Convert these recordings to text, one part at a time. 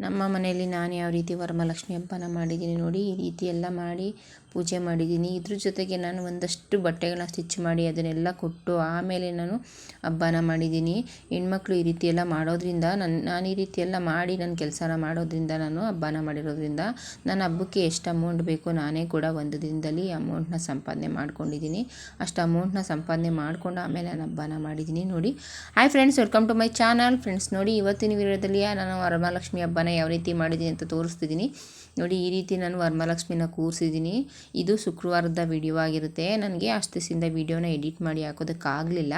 ನಮ್ಮ ಮನೆಯಲ್ಲಿ ನಾನು ಯಾವ ರೀತಿ ವರಮಹಾಲಕ್ಷ್ಮಿ ಹಬ್ಬನ ಮಾಡಿದ್ದೀನಿ ನೋಡಿ ಈ ರೀತಿ ಎಲ್ಲ ಮಾಡಿ ಪೂಜೆ ಮಾಡಿದ್ದೀನಿ. ಇದ್ರ ಜೊತೆಗೆ ನಾನು ಒಂದಷ್ಟು ಬಟ್ಟೆಗಳನ್ನ ಸ್ಟಿಚ್ ಮಾಡಿ ಅದನ್ನೆಲ್ಲ ಕೊಟ್ಟು ಆಮೇಲೆ ನಾನು ಹಬ್ಬನ ಮಾಡಿದ್ದೀನಿ. ಹೆಣ್ಮಕ್ಳು ಈ ರೀತಿ ಎಲ್ಲ ಮಾಡೋದ್ರಿಂದ ನನ್ನ ನಾನು ಈ ರೀತಿ ಎಲ್ಲ ಮಾಡಿ ನನ್ನ ಕೆಲಸನ ಮಾಡೋದ್ರಿಂದ ನಾನು ಹಬ್ಬನ ಮಾಡಿರೋದ್ರಿಂದ ನನ್ನ ಹಬ್ಬಕ್ಕೆ ಎಷ್ಟು ಅಮೌಂಟ್ ಬೇಕೋ ನಾನೇ ಕೂಡ ಒಂದು ದಿನದಲ್ಲಿ ಅಮೌಂಟ್ನ ಸಂಪಾದನೆ ಮಾಡ್ಕೊಂಡಿದ್ದೀನಿ. ಅಷ್ಟು ಅಮೌಂಟ್ನ ಸಂಪಾದನೆ ಮಾಡ್ಕೊಂಡು ಆಮೇಲೆ ನಾನು ಹಬ್ಬನ ಮಾಡಿದ್ದೀನಿ ನೋಡಿ. Hi friends welcome to my channel friends ನೋಡಿ ಇವತ್ತಿನ ವಿಡಿಯೋದಲ್ಲಿ ನಾನು ವರಮಹಾಲಕ್ಷ್ಮಿ ಹಬ್ಬನ ಯಾವ ರೀತಿ ಮಾಡಿದ್ದೀನಿ ಅಂತ ತೋರಿಸ್ತಿದ್ದೀನಿ. ನೋಡಿ ಈ ರೀತಿ ನಾನು ವರಮಹಾಲಕ್ಷ್ಮಿನ ಕೂರಿಸಿದ್ದೀನಿ. ಇದು ಶುಕ್ರವಾರದ ವಿಡಿಯೋ ಆಗಿರುತ್ತೆ. ನನಗೆ ಅಷ್ಟು ವಿಡಿಯೋನ ಎಡಿಟ್ ಮಾಡಿ ಹಾಕೋದಕ್ಕಾಗಲಿಲ್ಲ.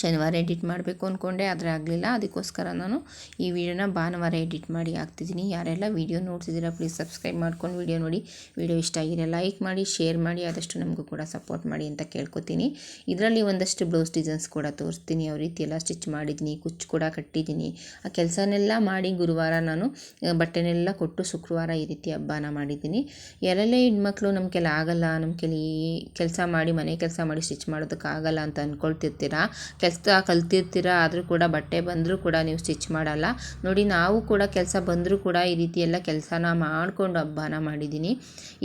ಶನಿವಾರ ಎಡಿಟ್ ಮಾಡಬೇಕು ಅಂದ್ಕೊಂಡೆ ಆದರೆ ಆಗಲಿಲ್ಲ. ಅದಕ್ಕೋಸ್ಕರ ನಾನು ಈ ವಿಡಿಯೋನ ಭಾನುವಾರ ಎಡಿಟ್ ಮಾಡಿ ಹಾಕ್ತಿದ್ದೀನಿ. ಯಾರೆಲ್ಲ ವಿಡಿಯೋ ನೋಡ್ತಿದ್ದೀರಾ ಪ್ಲೀಸ್ ಸಬ್ಸ್ಕ್ರೈಬ್ ಮಾಡ್ಕೊಂಡು ವಿಡಿಯೋ ನೋಡಿ. ವಿಡಿಯೋ ಇಷ್ಟ ಆಗಿದೆ ಲೈಕ್ ಮಾಡಿ ಶೇರ್ ಮಾಡಿ, ಆದಷ್ಟು ನಮಗೂ ಕೂಡ ಸಪೋರ್ಟ್ ಮಾಡಿ ಅಂತ ಕೇಳ್ಕೊತೀನಿ. ಇದರಲ್ಲಿ ಒಂದಷ್ಟು ಬ್ಲೌಸ್ ಡಿಸೈನ್ಸ್ ಕೂಡ ತೋರಿಸ್ತೀನಿ. ಯಾವ ರೀತಿ ಎಲ್ಲ ಸ್ಟಿಚ್ ಮಾಡಿದ್ದೀನಿ, ಕುಚ್ಚು ಕೂಡ ಕಟ್ಟಿದ್ದೀನಿ. ಆ ಕೆಲಸನೆಲ್ಲ ಮಾಡಿ ಗುರುವಾರ ನಾನು ಬಟ್ಟೆನೆಲ್ಲ ಕೊಟ್ಟು ಶುಕ್ರವಾರ ಈ ರೀತಿ ಹಬ್ಬನ ಮಾಡಿದ್ದೀನಿ. ಎಲ್ಲೆಲ್ಲೇ ಹೆಣ್ಮಕ್ಳು ನಮ್ಮ ಕೆಲ ಆಗಲ್ಲ ನಮ್ಮ ಕೆಲ ಕೆಲಸ ಮಾಡಿ, ಮನೆ ಕೆಲಸ ಮಾಡಿ ಸ್ಟಿಚ್ ಮಾಡೋದಕ್ಕಾಗಲ್ಲ ಅಂತ ಅಂದ್ಕೊಳ್ತಿರ್ತೀರಾ ಕೆಲಸ ಕಲ್ತಿರ್ತೀರ, ಆದರೂ ಕೂಡ ಬಟ್ಟೆ ಬಂದರೂ ಕೂಡ ನೀವು ಸ್ಟಿಚ್ ಮಾಡಲ್ಲ. ನೋಡಿ, ನಾವು ಕೂಡ ಕೆಲಸ ಬಂದರೂ ಕೂಡ ಈ ರೀತಿ ಎಲ್ಲ ಕೆಲಸನ ಮಾಡಿಕೊಂಡು ಹಬ್ಬನ ಮಾಡಿದ್ದೀನಿ.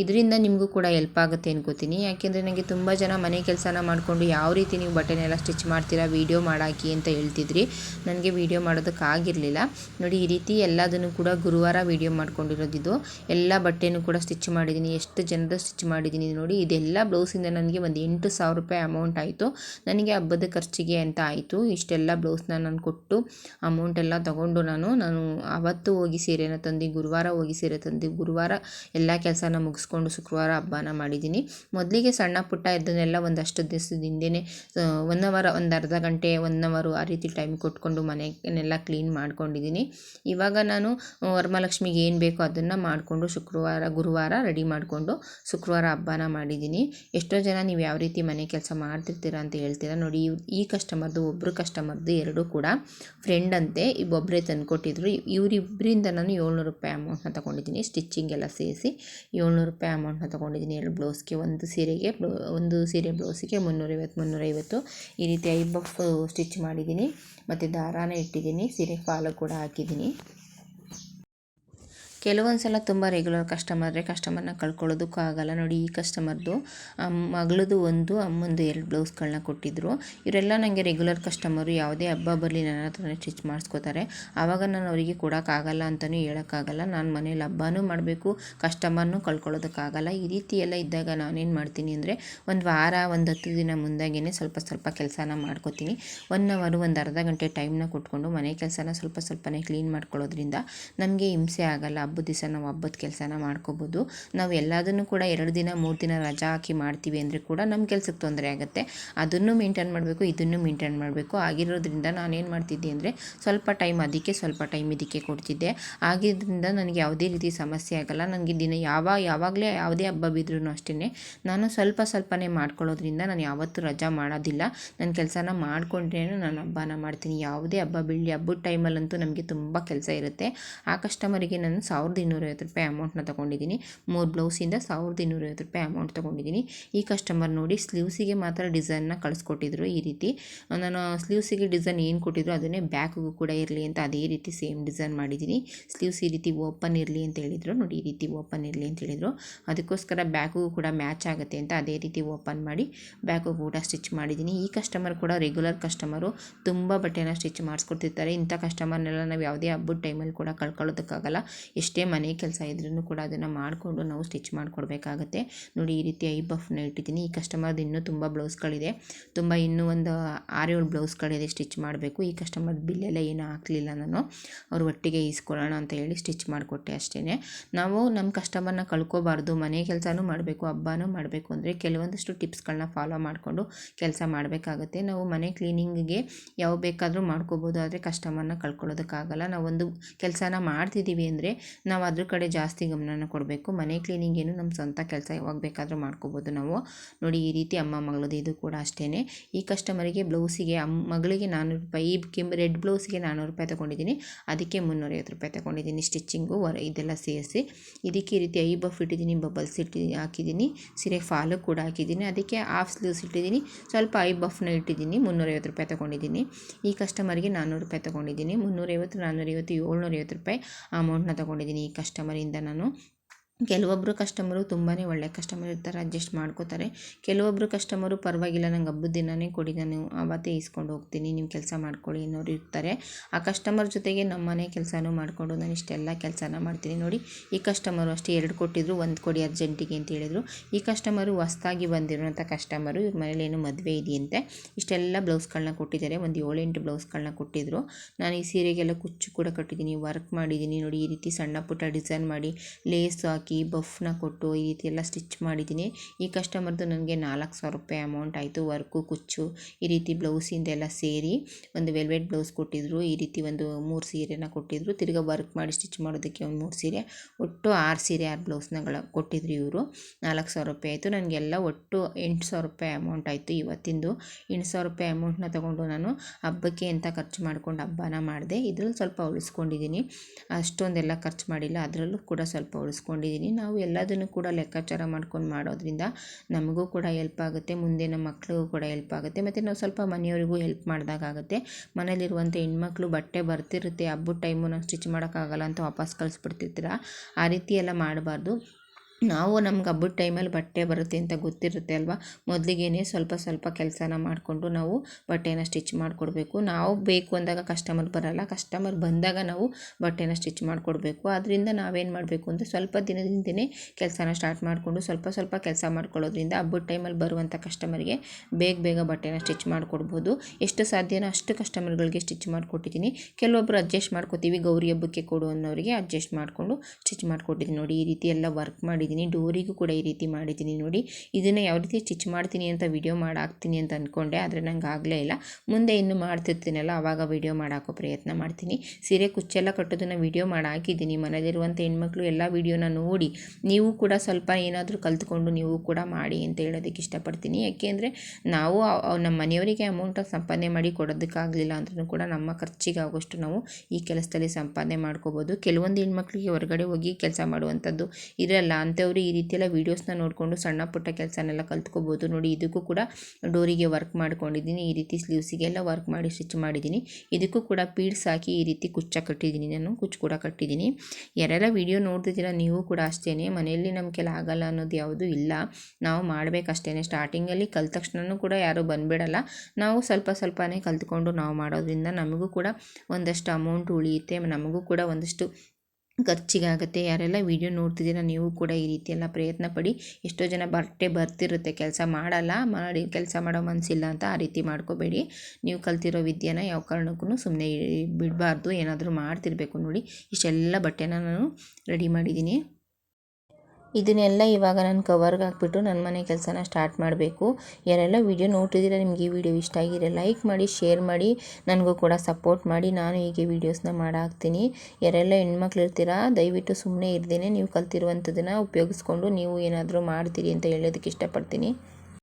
ಇದರಿಂದ ನಿಮಗೂ ಕೂಡ ಹೆಲ್ಪ್ ಆಗುತ್ತೆ ಅನ್ಕೋತೀನಿ ಯಾಕೆಂದರೆ ನನಗೆ ತುಂಬ ಜನ ಮನೆ ಕೆಲಸನ ಮಾಡಿಕೊಂಡು ಯಾವ ರೀತಿ ನೀವು ಬಟ್ಟೆನೆಲ್ಲ ಸ್ಟಿಚ್ ಮಾಡ್ತೀರಾ, ವೀಡಿಯೋ ಮಾಡಾಕಿ ಅಂತ ಹೇಳ್ತಿದ್ರಿ. ನನಗೆ ವೀಡಿಯೋ ಮಾಡೋದಕ್ಕಾಗಿರಲಿಲ್ಲ ನೋಡಿ, ಈ ರೀತಿ ಎಲ್ಲದನ್ನು ಕೂಡ ಗುರುವಾರ ವೀಡಿಯೋ ಮಾಡ್ಕೊಂಡಿರೋದಿದ್ದು ಎಲ್ಲ ಬಟ್ಟೆನೂ ಕೂಡ ಸ್ಟಿಚ್ ಮಾಡಿದ್ದೀನಿ. ಎಷ್ಟು ಜನದ ಸ್ಟಿಚ್ ಮಾಡಿದ್ದೀನಿ ನೋಡಿ. ಇದೆಲ್ಲ ಬ್ಲೌಸಿಂದ ನನಗೆ ಒಂದು ಎಂಟು ಸಾವಿರ ರೂಪಾಯಿ ಅಮೌಂಟ್ ಆಯಿತು. ನನಗೆ ಹಬ್ಬದ ಖರ್ಚಿಗೆ ಅಂತ ಆಯಿತು. ಇಷ್ಟೆಲ್ಲ ಬ್ಲೌಸ್ನ ನಾನು ಕೊಟ್ಟು ಅಮೌಂಟ್ ಎಲ್ಲ ತಗೊಂಡು ನಾನು ನಾನು ಅವತ್ತು ಹೋಗಿ ಸೀರೆನ ತಂದು, ಗುರುವಾರ ಹೋಗಿ ಸೀರೆ ತಂದು, ಗುರುವಾರ ಎಲ್ಲ ಕೆಲಸನ ಮುಗಿಸ್ಕೊಂಡು ಶುಕ್ರವಾರ ಹಬ್ಬನ ಮಾಡಿದ್ದೀನಿ. ಮೊದಲಿಗೆ ಸಣ್ಣ ಪುಟ್ಟ ಇದನ್ನೆಲ್ಲ ಒಂದಷ್ಟು ದಿವಸದ ಹಿಂದೆಯೇ ಒನ್ ಅವರ್ ಒಂದು ಅರ್ಧ ಗಂಟೆ ಒನ್ ಅವರು ಆ ರೀತಿ ಟೈಮ್ ಕೊಟ್ಕೊಂಡು ಮನೆಯನ್ನೆಲ್ಲ ಕ್ಲೀನ್ ಮಾಡ್ಕೊಂಡಿದ್ದೀನಿ. ಇವಾಗ ನಾನು ವರಮಹಾಲಕ್ಷ್ಮಿಗೆ ಏನು ಬೇಕೋ ಅದನ್ನು ಮಾಡಿಕೊಂಡು ಶುಕ್ರವಾರ, ಗುರುವಾರ ರೆಡಿ ಮಾಡಿಕೊಂಡು ಶುಕ್ರವಾರ ಹಬ್ಬನ ಮಾಡಿದ್ದೀನಿ. ಎಷ್ಟೋ ಜನ ನೀವು ಯಾವ ರೀತಿ ಮನೆ ಕೆಲಸ ಮಾಡ್ತಿರ್ತೀರಾ ಅಂತ ಹೇಳ್ತೀರಾ ನೋಡಿ. ಈ ಕಸ್ಟಮರ್ದು ಒಬ್ಬರು ಕಸ್ಟಮರ್ದು ಎರಡೂ ಕೂಡ ಫ್ರೆಂಡ್ ಅಂತೆ ಇಬ್ಬೊಬ್ಬರೇ ತಂದುಕೊಟ್ಟಿದ್ರು. ಇವರಿಬ್ಬರಿಂದ ನಾನು ಏಳ್ನೂರು ರೂಪಾಯಿ ಅಮೌಂಟ್ನ ತೊಗೊಂಡಿದ್ದೀನಿ. ಸ್ಟಿಚ್ಚಿಂಗ್ ಎಲ್ಲ ಸೇರಿಸಿ ಏಳ್ನೂರು ರೂಪಾಯಿ ಅಮೌಂಟ್ನ ತೊಗೊಂಡಿದ್ದೀನಿ. ಎರಡು ಬ್ಲೌಸ್ಗೆ ಒಂದು ಸೀರೆಗೆ ಒಂದು ಸೀರೆ ಬ್ಲೌಸಿಗೆ ಮುನ್ನೂರೈವತ್ತು ಮುನ್ನೂರೈವತ್ತು ಈ ರೀತಿ ಐಬಫ್ ಸ್ಟಿಚ್ ಮಾಡಿದ್ದೀನಿ. ಮತ್ತು ದಾರಾನ ಇಟ್ಟಿದ್ದೀನಿ. ಸೀರೆ ಫಾಲು ಕೂಡ ಹಾಕಿದ್ದೀನಿ. ಕೆಲವೊಂದು ಸಲ ತುಂಬ ರೆಗ್ಯುಲರ್ ಕಸ್ಟಮರ್ರೆ ಕಸ್ಟಮರ್ನ ಕಳ್ಕೊಳ್ಳೋದಕ್ಕೂ ಆಗಲ್ಲ ನೋಡಿ ಈ ಕಸ್ಟಮರ್ದು ಮಗಳದು ಒಂದು, ಅಮ್ಮಂದು ಎರಡು ಬ್ಲೌಸ್ಗಳನ್ನ ಕೊಟ್ಟಿದ್ದರು ಇವರೆಲ್ಲ ನನಗೆ ರೆಗ್ಯುಲರ್ ಕಸ್ಟಮರು ಯಾವುದೇ ಹಬ್ಬ ಬರಲಿ ನನ್ನ ಹತ್ರನೇ ಸ್ಟಿಚ್ ಮಾಡಿಸ್ಕೋತಾರೆ. ಆವಾಗ ನಾನು ಅವರಿಗೆ ಕೊಡೋಕ್ಕಾಗಲ್ಲ ಅಂತಲೂ ಹೇಳೋಕ್ಕಾಗಲ್ಲ ನಾನು ಮನೇಲಿ ಹಬ್ಬನೂ ಮಾಡಬೇಕು ಕಸ್ಟಮರ್ನೂ ಕಳ್ಕೊಳ್ಳೋದಕ್ಕಾಗಲ್ಲ ಈ ರೀತಿ ಎಲ್ಲ ಇದ್ದಾಗ ನಾನೇನು ಮಾಡ್ತೀನಿ ಅಂದರೆ ಒಂದು ವಾರ, ಒಂದು ಹತ್ತು ದಿನ ಮುಂದಾಗೇ ಸ್ವಲ್ಪ ಸ್ವಲ್ಪ ಕೆಲಸನ ಮಾಡ್ಕೋತೀನಿ. ಒನ್ ಅವರು ಒಂದು ಅರ್ಧ ಗಂಟೆ ಟೈಮ್ನ ಕೊಟ್ಕೊಂಡು ಮನೆ ಕೆಲಸನ ಸ್ವಲ್ಪ ಸ್ವಲ್ಪನೇ ಕ್ಲೀನ್ ಮಾಡ್ಕೊಳ್ಳೋದ್ರಿಂದ ನಮಗೆ ಹಿಂಸೆ ಆಗಲ್ಲ. ಹಬ್ಬದ ದಿವಸ ನಾವು ಹಬ್ಬದ ಕೆಲಸನ ಮಾಡ್ಕೋಬೋದು. ನಾವು ಎಲ್ಲದನ್ನು ಕೂಡ ಎರಡು ದಿನ, ಮೂರು ದಿನ ರಜಾ ಹಾಕಿ ಮಾಡ್ತೀವಿ ಅಂದರೆ ಕೂಡ ನಮ್ಮ ಕೆಲಸಕ್ಕೆ ತೊಂದರೆ ಆಗುತ್ತೆ. ಅದನ್ನು ಮೇಂಟೈನ್ ಮಾಡಬೇಕು, ಇದನ್ನು ಮೇಂಟೈನ್ ಮಾಡಬೇಕು. ಆಗಿರೋದ್ರಿಂದ ನಾನೇನು ಮಾಡ್ತಿದ್ದೆ ಅಂದರೆ ಸ್ವಲ್ಪ ಟೈಮ್ ಅದಕ್ಕೆ, ಸ್ವಲ್ಪ ಟೈಮ್ ಇದಕ್ಕೆ ಕೊಡ್ತಿದ್ದೆ. ಆಗಿದ್ದರಿಂದ ನನಗೆ ಯಾವುದೇ ರೀತಿ ಸಮಸ್ಯೆ ಆಗಲ್ಲ. ನನಗೆ ದಿನ ಯಾವ, ಯಾವಾಗಲೇ ಯಾವುದೇ ಹಬ್ಬ ಬಿದ್ರೂ ಅಷ್ಟೇ ನಾನು ಸ್ವಲ್ಪ ಸ್ವಲ್ಪನೇ ಮಾಡ್ಕೊಳ್ಳೋದ್ರಿಂದ ನಾನು ಯಾವತ್ತೂ ರಜಾ ಮಾಡೋದಿಲ್ಲ. ನನ್ನ ಕೆಲಸನ ಮಾಡಿಕೊಂಡ್ರೆ ನಾನು ಹಬ್ಬನ ಮಾಡ್ತೀನಿ. ಯಾವುದೇ ಹಬ್ಬ ಬೀಳಲಿ ಹಬ್ಬದ ಟೈಮಲ್ಲಂತೂ ನಮಗೆ ತುಂಬ ಕೆಲಸ ಇರುತ್ತೆ. ಆ ಕಸ್ಟಮರಿಗೆ ನಾನು ಸಾವಿರ ಸಾವಿರದ ಇನ್ನೂರೈವತ್ತು ರೂಪಾಯಿ ಅಮೌಂಟ್ನ ತೊಗೊಂಡಿದ್ದೀನಿ. ಮೂರು ಬ್ಲೌಸಿಂದ ಸಾವಿರದ ಇನ್ನೂರೈವತ್ತು ರೂಪಾಯಿ ಅಮೌಂಟ್ ತೊಗೊಂಡಿದ್ದೀನಿ. ಈ ಕಸ್ಟಮರ್ ನೋಡಿ ಸ್ಲೀವ್ಸಿಗೆ ಮಾತ್ರ ಡಿಸೈನ್ನ ಕಳಿಸ್ಕೊಟ್ಟಿದ್ರು ಈ ರೀತಿ. ನಾನು ಸ್ಲೀವ್ಸಿಗೆ ಡಿಸೈನ್ ಏನು ಕೊಟ್ಟಿದ್ರು ಅದನ್ನೇ ಬ್ಯಾಕ್ಗೂ ಕೂಡ ಇರಲಿ ಅಂತ ಅದೇ ರೀತಿ ಸೇಮ್ ಡಿಸೈನ್ ಮಾಡಿದ್ದೀನಿ. ಸ್ಲೀವ್ಸ್ ಈ ರೀತಿ ಓಪನ್ ಇರಲಿ ಅಂತ ಹೇಳಿದರು. ನೋಡಿ ಈ ರೀತಿ ಓಪನ್ ಇರಲಿ ಅಂತ ಹೇಳಿದರು. ಅದಕ್ಕೋಸ್ಕರ ಬ್ಯಾಕ್ಗೂ ಕೂಡ ಮ್ಯಾಚ್ ಆಗುತ್ತೆ ಅಂತ ಅದೇ ರೀತಿ ಓಪನ್ ಮಾಡಿ ಬ್ಯಾಕು ಕೂಡ ಸ್ಟಿಚ್ ಮಾಡಿದ್ದೀನಿ. ಈ ಕಸ್ಟಮರ್ ಕೂಡ ರೆಗ್ಯುಲರ್ ಕಸ್ಟಮರು ತುಂಬ ಬಟ್ಟೆನ ಸ್ಟಿಚ್ ಮಾಡಿಸ್ಕೊಡ್ತಿರ್ತಾರೆ. ಇಂಥ ಕಸ್ಟಮರ್ನೆಲ್ಲ ನಾವು ಯಾವುದೇ ಹಬ್ಬದ ಟೈಮಲ್ಲಿ ಕೂಡ ಕಳ್ಕೊಳ್ಳೋದಕ್ಕಾಗಲ್ಲ. ಎಷ್ಟೇ ಮನೆ ಕೆಲಸ ಇದ್ರೂ ಕೂಡ ಅದನ್ನು ಮಾಡಿಕೊಂಡು ನಾವು ಸ್ಟಿಚ್ ಮಾಡಿಕೊಡ್ಬೇಕಾಗತ್ತೆ. ನೋಡಿ, ಈ ರೀತಿ ಐ ಬಫ್ನ ಇಟ್ಟಿದ್ದೀನಿ. ಈ ಕಸ್ಟಮರ್ದು ಇನ್ನೂ ತುಂಬ ಬ್ಲೌಸ್ಗಳಿದೆ ತುಂಬ ಇನ್ನೂ ಒಂದು ಆರೇಳು ಬ್ಲೌಸ್ಗಳಿದೆ ಸ್ಟಿಚ್ ಮಾಡಬೇಕು. ಈ ಕಸ್ಟಮರ್ ಬಿಲ್ಲೆಲ್ಲ ಏನೂ ಹಾಕಲಿಲ್ಲ ನಾನು. ಅವ್ರು ಒಟ್ಟಿಗೆ ಈಸ್ಕೊಳ್ಳೋಣ ಅಂತ ಹೇಳಿ ಸ್ಟಿಚ್ ಮಾಡಿಕೊಟ್ಟೆ ಅಷ್ಟೇ ನಾವು ನಮ್ಮ ಕಸ್ಟಮರ್ನ ಕಳ್ಕೋಬಾರ್ದು. ಮನೆ ಕೆಲಸನೂ ಮಾಡಬೇಕು, ಹಬ್ಬನೂ ಮಾಡಬೇಕು ಅಂದರೆ ಕೆಲವೊಂದಷ್ಟು ಟಿಪ್ಸ್ಗಳನ್ನ ಫಾಲೋ ಮಾಡಿಕೊಂಡು ಕೆಲಸ ಮಾಡಬೇಕಾಗತ್ತೆ. ನಾವು ಮನೆ ಕ್ಲೀನಿಂಗಿಗೆ ಯಾವ ಬೇಕಾದರೂ ಮಾಡ್ಕೋಬೋದು. ಆದರೆ ಕಸ್ಟಮರ್ನ ಕಳ್ಕೊಳ್ಳೋದಕ್ಕಾಗಲ್ಲ. ನಾವೊಂದು ಕೆಲಸನ ಮಾಡ್ತಿದ್ದೀವಿ ಅಂದರೆ ನಾವು ಅದ್ರ ಕಡೆ ಜಾಸ್ತಿ ಗಮನನ ಕೊಡಬೇಕು. ಮನೆ ಕ್ಲೀನಿಂಗ್ ಏನು ನಮ್ಮ ಸ್ವಂತ ಕೆಲಸ ಯಾವಾಗ ಬೇಕಾದರೂ ಮಾಡ್ಕೋಬೋದು ನಾವು. ನೋಡಿ ಈ ರೀತಿ ಅಮ್ಮ ಮಗಳದ್ದು ಇದು ಕೂಡ ಅಷ್ಟೇ ಈ ಕಸ್ಟಮರಿಗೆ ಬ್ಲೌಸಿಗೆ ಅಮ್ಮ ಮಗಳಿಗೆ ನಾನ್ನೂರು ರೂಪಾಯಿ, ಈ ಕೆಂಪ್ ರೆಡ್ ಬ್ಲೌಸಿಗೆ ನಾನ್ನೂರು ರೂಪಾಯಿ ತೊಗೊಂಡಿದ್ದೀನಿ. ಅದಕ್ಕೆ ಮುನ್ನೂರೈವತ್ತು ರೂಪಾಯಿ ತೊಗೊಂಡಿದ್ದೀನಿ ಸ್ಟಿಚ್ಚಿಂಗು ವರ ಇದೆಲ್ಲ ಸೇರಿಸಿ. ಇದಕ್ಕೆ ಈ ರೀತಿ ಐ ಬಫ್ ಇಟ್ಟಿದ್ದೀನಿ ಬಬಲ್ಸ್ ಇಟ್ಟು ಹಾಕಿದ್ದೀನಿ, ಸೀರೆ ಫಾಲು ಕೂಡ ಹಾಕಿದ್ದೀನಿ. ಅದಕ್ಕೆ ಹಾಫ್ ಸ್ಲೀವ್ಸ್ ಇಟ್ಟಿದ್ದೀನಿ, ಸ್ವಲ್ಪ ಐ ಬಫ್ನ ಇಟ್ಟಿದ್ದೀನಿ, ಮುನ್ನೂರೈವತ್ತು ರೂಪಾಯಿ ತೊಗೊಂಡಿದ್ದೀನಿ. ಈ ಕಸ್ಟಮರ್ಗೆ ನಾನ್ನೂರು ರೂಪಾಯಿ ತೊಗೊಂಡಿದ್ದೀನಿ, ಮುನ್ನೂರೈವತ್ತು ನಾನ್ನೂರೈವತ್ತು ಏಳ್ನೂರೈವತ್ತು ರೂಪಾಯಿ ಅಮೌಂಟ್ನ ತೊಗೊಂಡಿದ್ದೀನಿ. ಈ ಕಸ್ಟಮರಿಂದ ನಾನು. ಕೆಲವೊಬ್ಬರು ಕಸ್ಟಮರು ತುಂಬಾ ಒಳ್ಳೆ ಕಸ್ಟಮರ್ ಇರ್ತಾರೆ ಅಡ್ಜಸ್ಟ್ ಮಾಡ್ಕೋತಾರೆ. ಕೆಲವೊಬ್ಬರು ಕಸ್ಟಮರು ಪರವಾಗಿಲ್ಲ, ನಂಗೆ ಹಬ್ಬದ ದಿನವೇ ಕೊಡಿ, ನಾನು ಆವತ್ತೇ ಇಸ್ಕೊಂಡು ಹೋಗ್ತೀನಿ, ನೀವು ಕೆಲಸ ಮಾಡ್ಕೊಳ್ಳಿ ಅನ್ನೋರು ಇರ್ತಾರೆ. ಆ ಕಸ್ಟಮರ್ ಜೊತೆಗೆ ನಮ್ಮ ಮನೆ ಕೆಲಸನೂ ಮಾಡಿಕೊಂಡು ನಾನು ಇಷ್ಟೆಲ್ಲ ಕೆಲಸನ ಮಾಡ್ತೀನಿ. ನೋಡಿ, ಈ ಕಸ್ಟಮರು ಅಷ್ಟೇ ಎರಡು ಕೊಟ್ಟಿದ್ರು, ಒಂದು ಕೊಡಿ ಅರ್ಜೆಂಟಿಗೆ ಅಂತ ಹೇಳಿದರು. ಈ ಕಸ್ಟಮರು ಹೊಸ್ದಾಗಿ ಬಂದಿರೋಂಥ ಕಸ್ಟಮರು ಇವ್ರ ಮನೇಲಿ ಏನು ಮದುವೆ ಇದೆಯಂತೆ. ಇಷ್ಟೆಲ್ಲ ಬ್ಲೌಸ್ಗಳನ್ನ ಕೊಟ್ಟಿದ್ದಾರೆ, ಒಂದು ಏಳೆಂಟು ಬ್ಲೌಸ್ಗಳನ್ನ ಕೊಟ್ಟಿದ್ರು. ನಾನು ಈ ಸೀರೆಗೆಲ್ಲ ಕುಚ್ಚು ಕೂಡ ಕಟ್ಟಿದ್ದೀನಿ ವರ್ಕ್ ಮಾಡಿದ್ದೀನಿ. ನೋಡಿ, ಈ ರೀತಿ ಸಣ್ಣ ಪುಟ್ಟ ಡಿಸೈನ್ ಮಾಡಿ ಲೇಸು ಹಾಕಿ ಬಫ್ನ ಕೊಟ್ಟು ಈ ರೀತಿ ಎಲ್ಲ ಸ್ಟಿಚ್ ಮಾಡಿದ್ದೀನಿ. ಈ ಕಸ್ಟಮರ್ದು ನನಗೆ ನಾಲ್ಕು ಸಾವಿರ ರೂಪಾಯಿ ಅಮೌಂಟ್ ಆಯಿತು. ವರ್ಕು, ಕುಚ್ಚು, ಈ ರೀತಿ ಬ್ಲೌಸಿಂದೆಲ್ಲ ಸೇರಿ ಒಂದು ವೆಲ್ವೆಟ್ ಬ್ಲೌಸ್ ಕೊಟ್ಟಿದ್ರು. ಈ ರೀತಿ ಒಂದು ಮೂರು ಸೀರೆನ ಕೊಟ್ಟಿದ್ದರು ತಿರ್ಗಾ ವರ್ಕ್ ಮಾಡಿ ಸ್ಟಿಚ್ ಮಾಡೋದಕ್ಕೆ ಒಂದು ಮೂರು ಸೀರೆ, ಒಟ್ಟು ಆರು ಸೀರೆ, ಆರು ಬ್ಲೌಸ್ನಗಳ ಕೊಟ್ಟಿದ್ರು ಇವರು. ನಾಲ್ಕು ಸಾವಿರ ರೂಪಾಯಿ ಆಯಿತು. ನನಗೆಲ್ಲ ಒಟ್ಟು ಎಂಟು ಸಾವಿರ ರೂಪಾಯಿ ಅಮೌಂಟ್ ಆಯಿತು ಇವತ್ತಿಂದು. ಎಂಟು ಸಾವಿರ ರೂಪಾಯಿ ಅಮೌಂಟ್ನ ತೊಗೊಂಡು ನಾನು ಹಬ್ಬಕ್ಕೆ ಅಂತ ಖರ್ಚು ಮಾಡ್ಕೊಂಡು ಹಬ್ಬನ ಮಾಡಿದೆ. ಇದ್ರಲ್ಲಿ ಸ್ವಲ್ಪ ಉಳಿಸ್ಕೊಂಡಿದ್ದೀನಿ. ಅಷ್ಟೊಂದೆಲ್ಲ ಖರ್ಚು ಮಾಡಿಲ್ಲ. ಅದರಲ್ಲೂ ಕೂಡ ಸ್ವಲ್ಪ ಉಳಿಸ್ಕೊಂಡಿದ್ದೀನಿ. ನಾವು ಎಲ್ಲದನ್ನು ಕೂಡ ಲೆಕ್ಕಾಚಾರ ಮಾಡ್ಕೊಂಡು ಮಾಡೋದ್ರಿಂದ ನಮಗೂ ಕೂಡ ಹೆಲ್ಪ್ ಆಗುತ್ತೆ ಮುಂದೆ ನಮ್ಮ ಮಕ್ಳಿಗೂ ಕೂಡ ಹೆಲ್ಪ್ ಆಗುತ್ತೆ, ಮತ್ತು ನಾವು ಸ್ವಲ್ಪ ಮನೆಯವರಿಗೂ ಹೆಲ್ಪ್ ಮಾಡಿದಾಗುತ್ತೆ ಮನೇಲಿರುವಂಥ ಹೆಣ್ಮಕ್ಳು ಬಟ್ಟೆ ಬರ್ತಿರುತ್ತೆ, ಹಬ್ಬದ ಟೈಮು ನಾವು ಸ್ಟಿಚ್ ಮಾಡೋಕ್ಕಾಗಲ್ಲ ಅಂತ ವಾಪಸ್ ಕಳಿಸ್ಬಿಡ್ತಿರ್ತೀರ ಆ ರೀತಿ ಎಲ್ಲ ಮಾಡಬಾರ್ದು. ನಾವು ನಮ್ಗೆ ಹಬ್ಬದ ಟೈಮಲ್ಲಿ ಬಟ್ಟೆ ಬರುತ್ತೆ ಅಂತ ಗೊತ್ತಿರುತ್ತೆ ಅಲ್ವಾ? ಮೊದಲಿಗೇನೆ ಸ್ವಲ್ಪ ಸ್ವಲ್ಪ ಕೆಲಸನ ಮಾಡಿಕೊಂಡು ನಾವು ಬಟ್ಟೆನ ಸ್ಟಿಚ್ ಮಾಡಿಕೊಡ್ಬೇಕು. ನಾವು ಬೇಕು ಅಂದಾಗ ಕಸ್ಟಮರ್ ಬರಲ್ಲ. ಕಸ್ಟಮರ್ ಬಂದಾಗ ನಾವು ಬಟ್ಟೆನ ಸ್ಟಿಚ್ ಮಾಡಿಕೊಡ್ಬೇಕು. ಅದರಿಂದ ನಾವೇನು ಮಾಡಬೇಕು ಅಂದರೆ ಸ್ವಲ್ಪ ದಿನದಿಂದನೇ ಕೆಲಸನ ಸ್ಟಾರ್ಟ್ ಮಾಡಿಕೊಂಡು ಸ್ವಲ್ಪ ಸ್ವಲ್ಪ ಕೆಲಸ ಮಾಡ್ಕೊಳ್ಳೋದ್ರಿಂದ ಹಬ್ಬದ ಟೈಮಲ್ಲಿ ಬರುವಂಥ ಕಸ್ಟಮರ್ಗೆ ಬೇಗ ಬೇಗ ಬಟ್ಟೆನ ಸ್ಟಿಚ್ ಮಾಡಿಕೊಡ್ಬೋದು. ಎಷ್ಟು ಸಾಧ್ಯನೋ ಅಷ್ಟು ಕಸ್ಟಮರ್ಗಳಿಗೆ ಸ್ಟಿಚ್ ಮಾಡಿಕೊಟ್ಟಿದ್ದೀನಿ. ಕೆಲವೊಬ್ಬರು ಅಡ್ಜಸ್ಟ್ ಮಾಡ್ಕೋತೀವಿ. ಗೌರಿ ಹಬ್ಬಕ್ಕೆ ಕೊಡು ಅನ್ನೋರಿಗೆ ಅಡ್ಜಸ್ಟ್ ಮಾಡಿಕೊಂಡು ಸ್ಟಿಚ್ ಮಾಡಿಕೊಟ್ಟಿದ್ದೀನಿ ನೋಡಿ. ಈ ರೀತಿ ಎಲ್ಲ ವರ್ಕ್ ಮಾಡಿದ್ದೀನಿ. ಡೋರಿಗೂ ಕೂಡ ಈ ರೀತಿ ಮಾಡಿದ್ದೀನಿ ನೋಡಿ. ಇದನ್ನು ಯಾವ ರೀತಿ ಸ್ಟಿಚ್ ಮಾಡ್ತೀನಿ ಅಂತ ವಿಡಿಯೋ ಮಾಡಾಕ್ತೀನಿ ಅಂತ ಅಂದ್ಕೊಂಡೆ ಆದರೆ ನಂಗೆ ಆಗಲೇ ಇಲ್ಲ. ಮುಂದೆ ಇನ್ನು ಮಾಡ್ತಿರ್ತೀನಲ್ಲ ಆವಾಗ ವಿಡಿಯೋ ಮಾಡಾಕೋ ಪ್ರಯತ್ನ ಮಾಡ್ತೀನಿ. ಸೀರೆ ಕುಚ್ಚೆಲ್ಲ ಕಟ್ಟೋದನ್ನು ವಿಡಿಯೋ ಮಾಡಿ ಹಾಕಿದ್ದೀನಿ ಮನೇಲಿರುವಂಥ ಹೆಣ್ಮಕ್ಳು ಎಲ್ಲ ವಿಡಿಯೋನ ನೋಡಿ. ನೀವು ಕೂಡ ಸ್ವಲ್ಪ ಏನಾದರೂ ಕಲ್ತ್ಕೊಂಡು ನೀವು ಕೂಡ ಮಾಡಿ ಅಂತ ಹೇಳೋದಕ್ಕೆ ಇಷ್ಟಪಡ್ತೀನಿ. ಯಾಕೆಂದರೆ ನಾವು ನಮ್ಮ ಮನೆಯವರಿಗೆ ಅಮೌಂಟ್ ಸಂಪಾದನೆ ಮಾಡಿ ಕೊಡೋದಕ್ಕಾಗಲಿಲ್ಲ ಅಂದ್ರೂ ಕೂಡ ನಮ್ಮ ಖರ್ಚಿಗೆ ಆಗೋಷ್ಟು ನಾವು ಈ ಕೆಲಸದಲ್ಲಿ ಸಂಪಾದನೆ ಮಾಡ್ಕೋಬೋದು. ಕೆಲವೊಂದು ಹೆಣ್ಮಕ್ಳಿಗೆ ಹೊರಗಡೆ ಹೋಗಿ ಕೆಲಸ ಮಾಡುವಂಥದ್ದು ಇರಲ್ಲ ಅಂಥವ್ರು ಈ ರೀತಿಯೆಲ್ಲ ವೀಡಿಯೋಸ್ನ ನೋಡಿಕೊಂಡು ಸಣ್ಣ ಪುಟ್ಟ ಕೆಲಸನೆಲ್ಲ ಕಲ್ತ್ಕೋಬೋದು. ನೋಡಿ, ಇದಕ್ಕೂ ಕೂಡ ಡೋರಿಗೆ ವರ್ಕ್ ಮಾಡ್ಕೊಂಡಿದ್ದೀನಿ. ಈ ರೀತಿ ಸ್ಲೀವ್ಸಿಗೆಲ್ಲ ವರ್ಕ್ ಮಾಡಿ ಸ್ಟಿಚ್ ಮಾಡಿದ್ದೀನಿ. ಇದಕ್ಕೂ ಕೂಡ ಪೀಡ್ಸ್ ಹಾಕಿ ಈ ರೀತಿ ಕುಚ್ಚ ಕಟ್ಟಿದ್ದೀನಿ. ನಾನು ಕುಚ್ಚು ಕೂಡ ಕಟ್ಟಿದ್ದೀನಿ. ಯಾರೆಲ್ಲ ವೀಡಿಯೋ ನೋಡ್ತಿದ್ದೀರ, ನೀವು ಕೂಡ ಅಷ್ಟೇ ಮನೆಯಲ್ಲಿ ನಮಗೆಲ್ಲ ಆಗಲ್ಲ ಅನ್ನೋದು ಯಾವುದೂ ಇಲ್ಲ. ನಾವು ಮಾಡಬೇಕಷ್ಟೇ ಸ್ಟಾರ್ಟಿಂಗಲ್ಲಿ ಕಲ್ತ ತಕ್ಷಣವೂ ಕೂಡ ಯಾರೂ ಬಂದುಬಿಡಲ್ಲ. ನಾವು ಸ್ವಲ್ಪ ಸ್ವಲ್ಪನೇ ಕಲ್ತ್ಕೊಂಡು ನಾವು ಮಾಡೋದ್ರಿಂದ ನಮಗೂ ಕೂಡ ಒಂದಷ್ಟು ಅಮೌಂಟ್ ಉಳಿಯುತ್ತೆ. ನಮಗೂ ಕೂಡ ಒಂದಷ್ಟು ಖರ್ಚಿಗಾಗುತ್ತೆ. ಯಾರೆಲ್ಲ ವೀಡಿಯೋ ನೋಡ್ತಿದ್ದೀರ, ನೀವು ಕೂಡ ಈ ರೀತಿ ಎಲ್ಲ ಪ್ರಯತ್ನ ಪಡಿ ಎಷ್ಟೋ ಜನ ಬಟ್ಟೆ ಬರ್ತಿರುತ್ತೆ, ಕೆಲಸ ಮಾಡಲ್ಲ, ಮಾಡಿ ಕೆಲಸ ಮಾಡೋ ಮನಸ್ಸಿಲ್ಲ ಅಂತ ಆ ರೀತಿ ಮಾಡ್ಕೋಬೇಡಿ. ನೀವು ಕಲ್ತಿರೋ ವಿದ್ಯೆನ ಯಾವ ಕಾರಣಕ್ಕೂ ಸುಮ್ಮನೆ ಬಿಡಬಾರ್ದು. ಏನಾದರೂ ಮಾಡ್ತಿರಬೇಕು ನೋಡಿ. ಇಷ್ಟೆಲ್ಲ ಬಟ್ಟೆನ ನಾನು ರೆಡಿ ಮಾಡಿದ್ದೀನಿ. ಇದನ್ನೆಲ್ಲ ಇವಾಗ ನಾನು ಕವರ್ಗೆ ಹಾಕ್ಬಿಟ್ಟು ನನ್ನ ಮನೆ ಕೆಲಸನ ಸ್ಟಾರ್ಟ್ ಮಾಡಬೇಕು. ಯಾರೆಲ್ಲ ವೀಡಿಯೋ ನೋಡ್ತಿದ್ದೀರಾ, ನಿಮಗೆ ಈ ವಿಡಿಯೋ ಇಷ್ಟ ಆಗಿದ್ರೆ ಲೈಕ್ ಮಾಡಿ ಶೇರ್ ಮಾಡಿ, ನನಗೂ ಕೂಡ ಸಪೋರ್ಟ್ ಮಾಡಿ, ನಾನು ಹೀಗೆ ವೀಡಿಯೋಸ್ನ ಮಾಡಾಕ್ತೀನಿ. ಯಾರೆಲ್ಲ ಹೆಣ್ಮಕ್ಳು ಇರ್ತೀರಾ, ದಯವಿಟ್ಟು ಸುಮ್ಮನೆ ಇರ್ದೇನೆ, ನೀವು ಕಲ್ತಿರುವಂಥದ್ದನ್ನು ಉಪಯೋಗಿಸ್ಕೊಂಡು ನೀವು ಏನಾದರೂ ಮಾಡ್ತೀರಿ ಅಂತ ಹೇಳೋದಕ್ಕೆ ಇಷ್ಟಪಡ್ತೀನಿ.